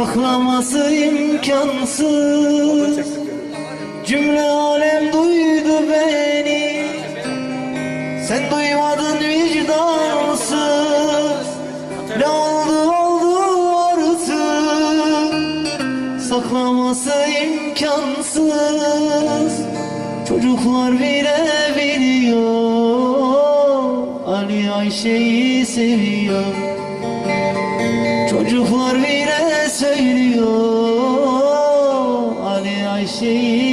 Saklaması imkansız. Cümle alem duydu beni. Sen duymadın vicdansız. Ne oldu oldu artık? Saklaması imkansız. Çocuklar bile biliyor. Ali Ayşe'yi seviyor Çocuklar bile söylüyor. Ali Ayşe'yi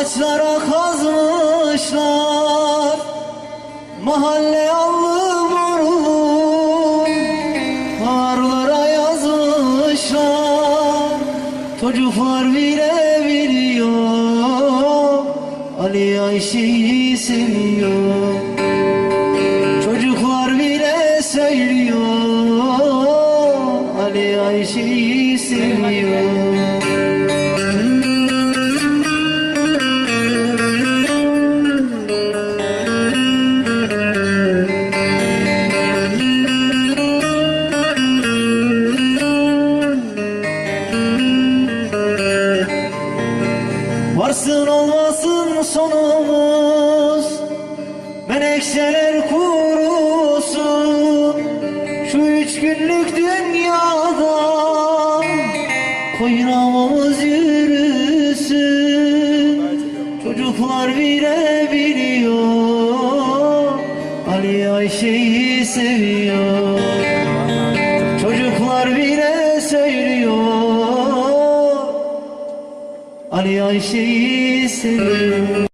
Ağaçlara kazmışlar Mahalle allı morlu Karlara yazmışlar Çocuklar bile biliyor. Ali Ayşe'yi seviyor Çocuklar bile söylüyor Varsın olmasın sonumuz. Menekşeler kurusun Şu üç günlük dünyada Koynamamız yürüsün. Çocuklar bile biliyor. Ali Ayşe'yi seviyor Ali Ayşe'yi seviyor